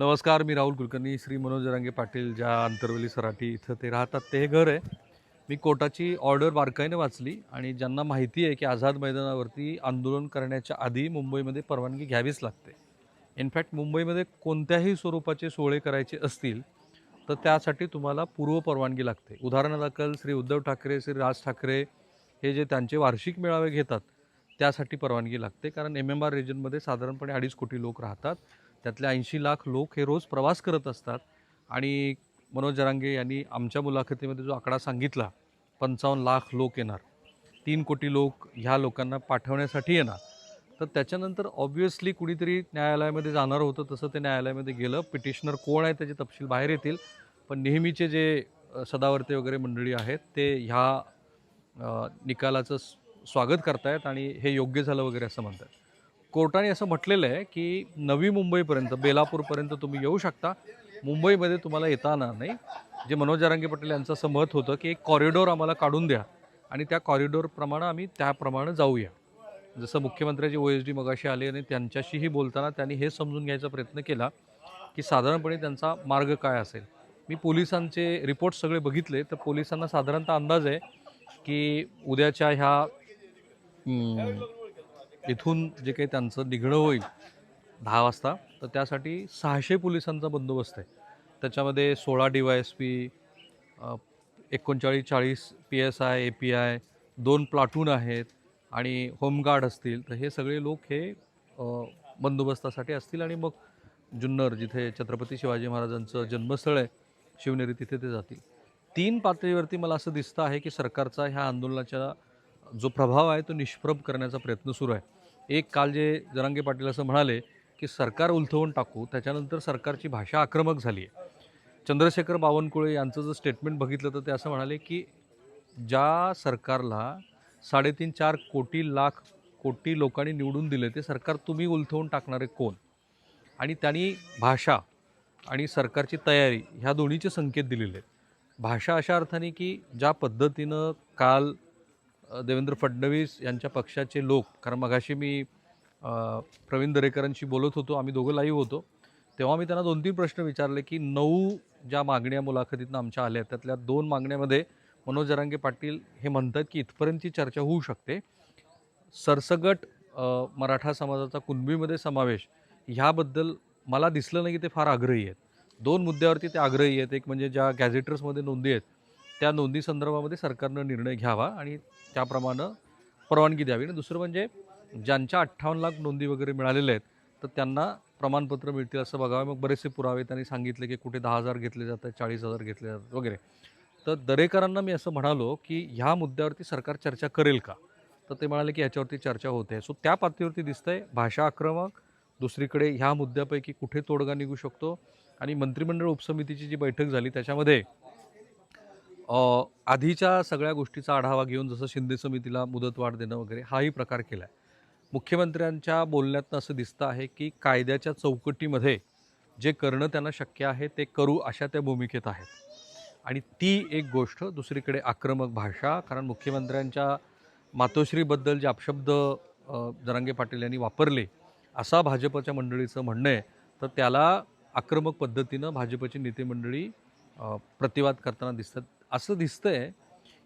नमस्कार मी राहुल कुलकर्णी श्री मनोज रांगे पाटील ज्या अंतरवली सराठी इथं ते राहतात ते हे घर आहे. मी कोर्टाची ऑर्डर बारकाईने वाचली आणि ज्यांना माहिती आहे की आझाद मैदानावरती आंदोलन करण्याच्या आधी मुंबईमध्ये परवानगी घ्यावीच लागते. इनफॅक्ट मुंबईमध्ये कोणत्याही स्वरूपाचे सोहळे करायचे असतील तर त्यासाठी तुम्हाला पूर्व परवानगी लागते. उदाहरणादाखल श्री उद्धव ठाकरे श्री राज ठाकरे हे जे त्यांचे वार्षिक मेळावे घेतात त्यासाठी परवानगी लागते. कारण एम एम आर रिजनमध्ये साधारणपणे अडीच कोटी लोक राहतात. त्यातले ऐंशी लाख लोक हे रोज प्रवास करत असतात. आणि मनोज जरांगे यांनी आमच्या मुलाखतीमध्ये जो आकडा सांगितला पंचावन्न लाख लोक येणार. तीन कोटी लोक ह्या लोकांना पाठवण्यासाठी येणार. तर त्याच्यानंतर ऑब्वियसली कुणीतरी न्यायालयामध्ये जाणार होतं तसं ते न्यायालयामध्ये गेलं. पिटिशनर कोण आहे त्याचे तपशील बाहेर येतील. पण नेहमीचे जे सदावर्ते वगैरे मंडळी आहेत ते ह्या निकालाचं स्वागत करतायत आणि हे योग्य झालं वगैरे असं म्हणतात. कोर्टाने असं म्हटलेलं आहे की नवी मुंबईपर्यंत बेलापूरपर्यंत तुम्ही येऊ शकता. मुंबईमध्ये तुम्हाला येता येणार नाही. जे मनोज जरांगे पटेल यांचं असं मत होतं की एक कॉरिडॉर आम्हाला काढून द्या आणि त्या कॉरिडॉरप्रमाणे आम्ही त्याप्रमाणे जाऊया. जसं मुख्यमंत्र्याचे ओ एस डी मगाशी आले आणि त्यांच्याशीही बोलताना त्यांनी हे समजून घ्यायचा प्रयत्न केला की साधारणपणे त्यांचा मार्ग काय असेल. मी पोलिसांचे रिपोर्ट सगळे बघितले तर पोलिसांना साधारणतः अंदाज आहे की उद्याच्या ह्या इथून जे काही त्यांचं निघणं होईल दहा वाजता तर त्यासाठी सहाशे पोलिसांचा बंदोबस्त आहे. त्याच्यामध्ये सोळा डी वाय एस पी एकोणचाळीस चाळीस P S I A P I दोन प्लाटून आहेत आणि होमगार्ड असतील तर हे सगळे लोक हे बंदोबस्तासाठी असतील आणि मग जुन्नर जिथे छत्रपती शिवाजी महाराजांचं जन्मस्थळ आहे शिवनेरी तिथे ते जातील. तीन पातळीवरती मला असं दिसतं आहे की सरकारचा ह्या आंदोलनाच्या जो प्रभाव आहे तो निष्प्रभ करण्याचा प्रयत्न सुरू आहे. एक काल जे जरांगे पाटील असं म्हणाले की सरकार उलथवून टाकू त्याच्यानंतर सरकारची भाषा आक्रमक झाली आहे. चंद्रशेखर बावनकुळे यांचं जर स्टेटमेंट बघितलं तर ते असं म्हणाले की ज्या सरकारला साडेतीन चार कोटी लाख कोटी लोकांनी निवडून दिले ते सरकार तुम्ही उलथवून टाकणारे कोण? आणि त्यांनी भाषा आणि सरकारची तयारी ह्या दोन्हीचे संकेत दिलेले आहेत. भाषा अशा अर्थाने की ज्या पद्धतीनं काल देवेंद्र फडणवीस यांच्या पक्षाचे लोक कारण मगाशी मी प्रवीण दरेकरांशी बोलत होतो आम्ही दोघं लाईव्ह होतो तेव्हा मी त्यांना दोन तीन प्रश्न विचारले की नऊ ज्या मागण्या मुलाखतीतनं आमच्या आल्या त्यातल्या दोन मागण्यामध्ये मनोज जरांगे पाटील हे म्हणतात की इथपर्यंतची चर्चा होऊ शकते. सरसगट मराठा समाजाचा कुणबीमध्ये समावेश ह्याबद्दल मला दिसलं नाही की ते फार आग्रही आहेत. दोन मुद्द्यावरती ते आग्रही आहेत. एक म्हणजे ज्या गॅझेटर्समध्ये नोंदी आहेत त्या नोंदी संदर्भामध्ये सरकारनं निर्णय घ्यावा आणि त्याप्रमाणे परवानगी द्यावी. आणि दुसरं म्हणजे ज्यांच्या अठ्ठावन्न लाख नोंदी वगैरे मिळालेल्या आहेत तर त्यांना प्रमाणपत्र मिळतील असं बघावं. मग बरेचसे पुरावे त्यांनी सांगितले की कुठे दहा हजार घेतले जातात चाळीस हजार घेतले जातात वगैरे. तर दरेकरांना मी असं म्हणालो की ह्या मुद्द्यावरती सरकार चर्चा करेल का? तर ते म्हणाले की याच्यावरती चर्चा होते सो त्या पातळीवरती दिसतंय भाषा आक्रमक. दुसरीकडे ह्या मुद्द्यापैकी कुठे तोडगा निघू शकतो? आणि मंत्रिमंडळ उपसमितीची जी बैठक झाली त्याच्यामध्ये आधीच्या सगळ्या गोष्टीचा आढावा घेऊन जसं शिंदे समितीला मुदतवाढ देणं वगैरे हाही प्रकार केला आहे मुख्यमंत्र्यांच्या बोलण्यातनं असं दिसतं आहे की कायद्याच्या चौकटीमध्ये जे करणं त्यांना शक्य आहे ते करू अशा त्या भूमिकेत आहेत. आणि ती एक गोष्ट दुसरीकडे आक्रमक भाषा कारण मुख्यमंत्र्यांच्या मातोश्रीबद्दल जे अपशब्द जरांगे पाटील यांनी वापरले असा भाजपच्या मंडळीचं म्हणणं आहे. तर त्याला आक्रमक पद्धतीनं भाजपची नेते मंडळी प्रतिवाद करताना दिसतात. असं दिसतंय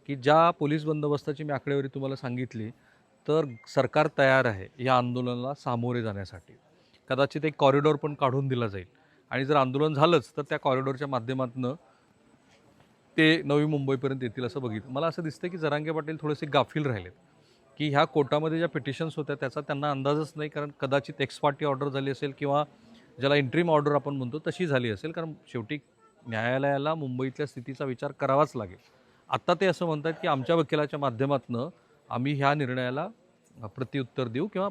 की ज्या पोलीस बंदोबस्ताची मी आकडेवारी तुम्हाला सांगितली तर सरकार तयार आहे या आंदोलनाला सामोरे जाण्यासाठी. कदाचित एक कॉरिडॉर पण काढून दिला जाईल. आणि जर आंदोलन झालंच तर त्या कॉरिडॉरच्या माध्यमातून ते नवी मुंबईपर्यंत येतील असं बघितलं. मला असं दिसतं की जरांगे पाटील थोडेसे गाफील राहिलेत की ह्या कोर्टामध्ये ज्या पिटिशन्स होत्या त्याचा त्यांना अंदाजच नाही कारण कदाचित एक्स पार्टी ऑर्डर झाली असेल किंवा ज्याला इंट्रीम ऑर्डर आपण म्हणतो तशी झाली असेल. कारण शेवटी न्यायालयाला मुंबईतल्या स्थितीचा विचार करावाच लागेल. आत्ता ते असं म्हणतात की आमच्या वकिलाच्या माध्यमातून आम्ही ह्या निर्णयाला प्रत्युत्तर देऊ किंवा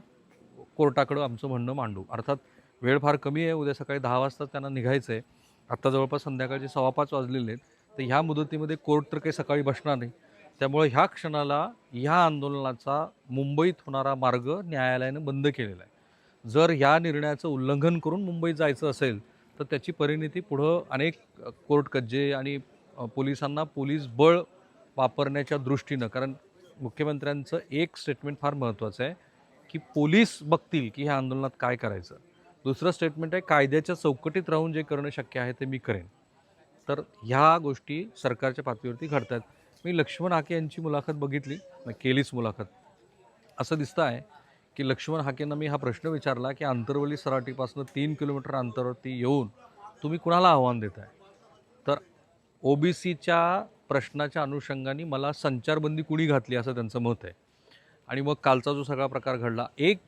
कोर्टाकडं आमचं म्हणणं मांडू. अर्थात वेळ फार कमी आहे उद्या सकाळी दहा वाजता त्यांना निघायचं आहे आत्ता जवळपास संध्याकाळचे सव्वा पाच वाजलेले आहेत. तर ह्या मुदतीमध्ये कोर्ट तर काही सकाळी बसणार नाही. त्यामुळे ह्या क्षणाला ह्या आंदोलनाचा मुंबईत होणारा मार्ग न्यायालयानं बंद केलेला आहे. जर ह्या निर्णयाचं उल्लंघन करून मुंबईत जायचं असेल तर त्याची परिणिती पुढं अनेक कोर्ट कज्जे आणि पोलिसांना पोलीस बळ वापरण्याच्या दृष्टीनं कारण मुख्यमंत्र्यांचं एक स्टेटमेंट फार महत्त्वाचं आहे की पोलीस बघतील की ह्या आंदोलनात काय करायचं. दुसरं स्टेटमेंट आहे कायद्याच्या चौकटीत राहून जे करणं शक्य आहे ते मी करेन. तर ह्या गोष्टी सरकारच्या पातळीवरती घडत आहेत मी लक्ष्मण आके यांची मुलाखत बघितली केलीच मुलाखत. असं दिसतं आहे की लक्ष्मण हाकेंना मी हा प्रश्न विचारला की आंतरवली सराटीपासून तीन किलोमीटर अंतरावरती येऊन तुम्ही कुणाला आव्हान देताय? तर ओबीसीच्या प्रश्नाच्या अनुषंगाने मला संचारबंदी कुणी घातली असं त्यांचं मत आहे. आणि मग कालचा जो सगळा प्रकार घडला एक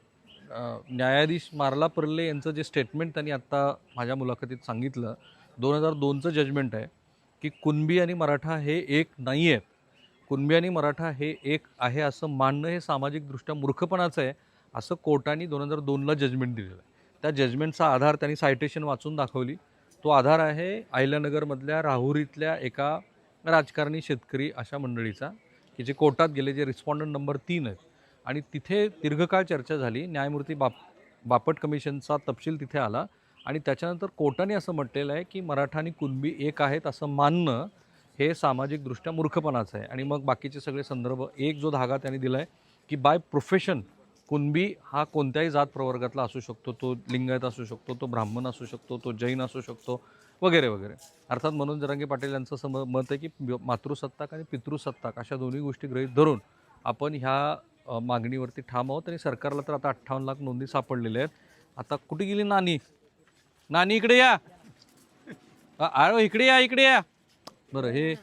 न्यायाधीश मारला पर्ले यांचं जे स्टेटमेंट त्यांनी आत्ता माझ्या मुलाखतीत सांगितलं दोन हजार दोनचं जजमेंट आहे की कुणबी आणि मराठा हे एक नाही आहेत कुणबी आणि मराठा हे एक आहे असं मानणं हे सामाजिकदृष्ट्या मूर्खपणाचं आहे. असं कोर्टाने दोन हजार दोनला जजमेंट दिलेलं आहे. त्या जजमेंटचा आधार त्यांनी सायटेशन वाचून दाखवली. तो आधार आहे आयल्यानगरमधल्या राहुरीतल्या एका राजकारणी शेतकरी अशा मंडळीचा की जे कोर्टात गेले जे रिस्पॉन्डंट नंबर तीन आहेत. आणि तिथे दीर्घकाळ चर्चा झाली. न्यायमूर्ती बाप बापट कमिशनचा तपशील तिथे आला. आणि त्याच्यानंतर कोर्टाने असं म्हटलेलं आहे की मराठा आणि कुणबी एक आहेत असं मानणं हे सामाजिकदृष्ट्या मूर्खपणाचं आहे. आणि मग बाकीचे सगळे संदर्भ एक जो धागा त्यांनी दिला आहे की बाय प्रोफेशन कुणबी हा कोणत्याही जात प्रवर्गातला असू शकतो तो लिंगायत असू शकतो तो ब्राह्मण असू शकतो तो जैन असू शकतो वगैरे वगैरे. अर्थात मनोज जरांगे पाटील यांचं सम मत आहे की मातृसत्ताक आणि पितृसत्ताक अशा दोन्ही गोष्टी गृहीत धरून आपण ह्या मागणीवरती ठाम आहोत आणि सरकारला तर आता अठ्ठावन्न लाख नोंदी सापडलेल्या आहेत. आता कुठे गेली नानी? नानी इकडे या. आळो इकडे या इकडे या. बरं हे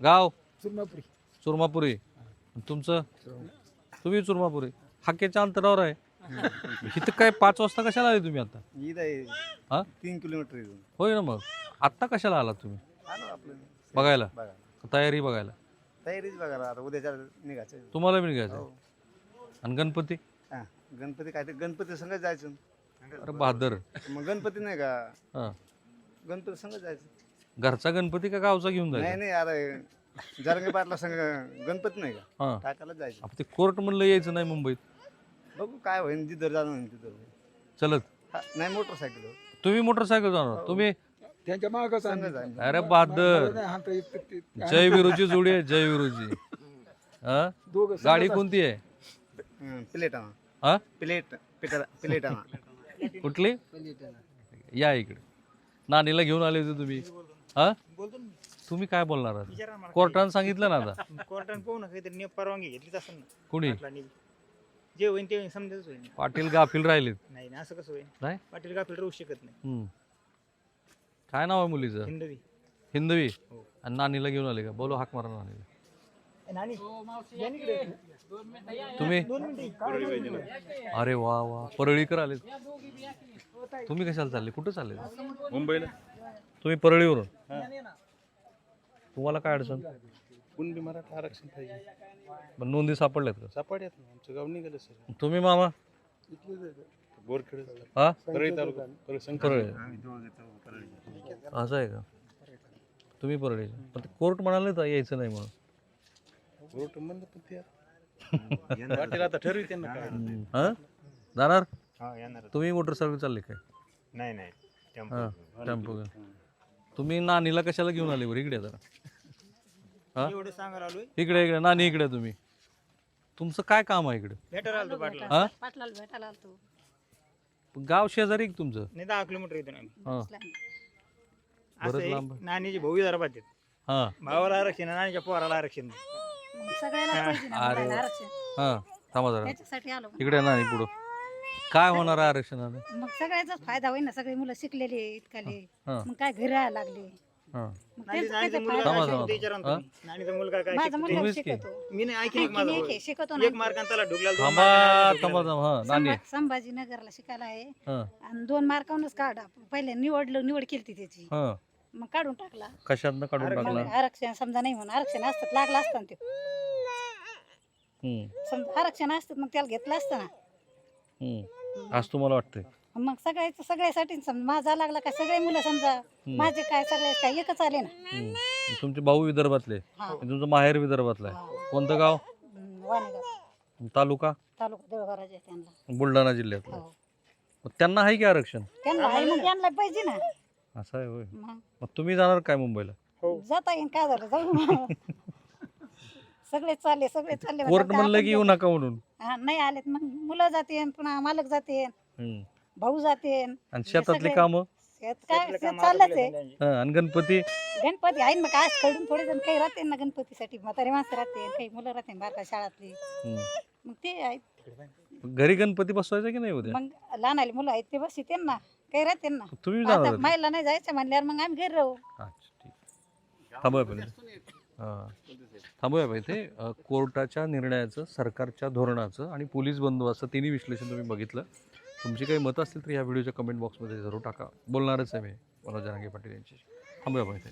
गाव? चुरमापुरी चुरमापुरी तुमचं? तुम्ही चुरमापुरी हाकेच्या अंतरावर आहे. इथं काय पाच वाजता कशाला आले तुम्ही आता? आहे. हा? तीन किलोमीटर इथून. होय ना मग. आत्ता कशाला आला तुम्ही? आलो आपलं. बघायला? बघा. तयारी बघायला. तयारीच बघा ना, आता. उद्याच्या निघायचं तुम्हाला बी निघायचं हो. आणि गणपती? हा. गणपती काय ते गणपती संगत जायचं. अरे बहादर. मग गणपती नाही का? हां. गणपती संगत जायचं. घरचा गणपती का गावचा घेऊन नाही जायचा? नाही अरे जरंगे पाटला संग गणपती नाही का? हां. टाकायला जायचं. आपण ते कोर्ट म्हणलं यायचं नाही मुंबईत. बघू काय होईल जिथं जाणं होईल तिथं. चलत. हा, नाही मोटरसायकल. तुम्ही मोटरसायकल जाणार. तुम्ही त्यांच्या मागं संगत जायचं अरे बहादर जय विरूची जोडी आहे जय विरूची हा? दोघं गाडी कोणती आहे? हं, प्लेटाना हा? प्लेट पिटा प्लेटाना कुठली? या इकडे. नानीला घेऊन आले होते तुम्ही. हा? तुम्ही काय बोलणार आहात कोर्टानं सांगितलं ना आता. कोर्टाने पाहू ना काहीतरी नियम परवानगी घेतलीच असेल ना. कुणी? पाटलांनी. जे होईल ते होईल समजायच होईल पाटील गाफील राहिलेत. नाही ना असं कसं होईल नाही? पाटील गाफील राहू शकत नाही. हम्म. काय नाव आहे मुलीचं? हिंदवी. हिंदवी? हो. आणि नानीला घेऊन आले का? बोलो हाक मारा नानीला. नानी या इकडे. तुम्ही? दोन मिनिटं. अरे वा वा. परळीकर आले तुम्ही कशाला चालले? कुठं चालले? मुंबईला. तुम्ही परळीवरून? तुम्हाला काय अडचण? कुणबी मराठा आरक्षण पाहिजे. पण नोंदी सापडल्यात का? सापाड्यात ना आमचं गाव निघालं सर. तुम्ही मामा? बोरखेड हा? परळी तालुका परळी संकट परळी. असं आहे का? तुम्ही परळी. पण ते कोर्ट म्हणाले तर यायचं नाही म्हणून. कोर्ट म्हणलं पण ते. आता- ठरवी त्यांना काय. हा? जाणार? हा येणार. तुम्ही मोटरसायकल चालले काय? नाही नाही. हा टेम्पो घेऊन तुम्ही नानीला कशाला घेऊन आले बरं? इकडे जरा. हा? एवढं सांगायला आलोय. इकडे इकडे. नानी इकडे तुम्ही. तुमचं काय काम आहे इकडे? भेटायला आलो पाटला हा? पाटलाला भेटायला आलतो. गाव शेजारी आहे का तुमचं? नाही दहा किलोमीटर इथून आम्ही. हा. असं बरंच आहे, लांब. आहे. नानीचे भाऊ हा. भावाला आरक्षण आहे, नानीच्या पोराला आरक्षण नाही मग सगळ्याला पाहिजे ना अरे मुलाला वा. आरक्षण. हा थांबा जरा. त्याच्यासाठी आलो. इकडे नानी पुढं. काय होणार आहे आरक्षणाने? मग सगळ्याचाच फायदा होईल ना सगळे मुलं शिकलेले इतकाले हा मग काय घरी राहायला लागले? हा. मग त्यांचा थांबा, थांबा. हा? माझा शिकतो? मुलगा तुम्हीच की? शिकतो. मी नाही ऐकलं आणखीन माझा एक भाऊ. आहे, शिकवतो ना एक मार्काने त्याला ढुकला दोन थांबा मार्काने थांबा ढुकला. थांबा. हा नानी. संभा- संभाजीनगरला शिकायला आहे. हा. आणि दोन मार्कावरूनच काढा. पहिले निवडलं निवड केली त्याची. हा. मग काढून टाकला. कशातनं काढून मग टाकला? आरक्षण समजा नाही म्हणून आरक्षण असतात लागलं असतं ना ते. हम्म. समजा आरक्षण असतात मग त्याला घेतलं असतं ना. हम्म. आज तुम्हाला वाटतंय? मग सगळ्याच सगळ्यासाठी समजा माझा लागला का सगळे मुलं समजा? माझे काय सगळे काय एकच आले ना? हम्म. तुमचे भाऊ विदर्भातले? हा. तुमचं माहेर विदर्भातलं? आहे हा. कोणतं गाव? हम्म, वाणेगाव तालुका? तालुका त्यांना बुलढाणा जिल्ह्यातलं. हो. मग त्यांना आहे की आरक्षण? त्यांना आहे मग त्यांना पाहिजे ना. असं आहे होय. मग? मग तुम्ही जाणार काय मुंबईला? जाता येईन काय झालं जाऊ. सगळे चालले सगळे चालले. कोर्ट म्हणलं की येऊ नका म्हणून. हा, नाही आलेत मग मुलं जाते पुन्हा मालक जाते हम्म. भाऊ जाते आणि शेतातली सगळे- कामं? शेत काय शेत चाललंच आहे? हं, आणि गणपती? गणपती आहे ना मग काय खडून थोडे जण काही राहते ना गणपतीसाठी म्हातारे माणसं राहते काही मुलं राहते बारका शाळातली. हं. मग ते आहेत. घरी गणपती बसवायचा की नाही उद्या? मग लहान आले मुलं आहेत ते बसते ना काही राहते ना. तुम्ही जाणार आता होते? मायला नाही जायचं म्हणल्यावर मग आम्ही घरी राहू. अच्छा ठीक. हां थांबूया बाई ते कोर्टाच्या निर्णयाचं सरकारच्या धोरणाचं आणि पोलीस बंदोबस्त तिन्ही विश्लेषण तुम्ही बघितलं. तुमची काही मतं असतील तर या व्हिडिओच्या कमेंट बॉक्समध्ये जरूर टाका. बोलणारच आहे मी मनोज जरांगे पाटील यांची थांबूया पहिले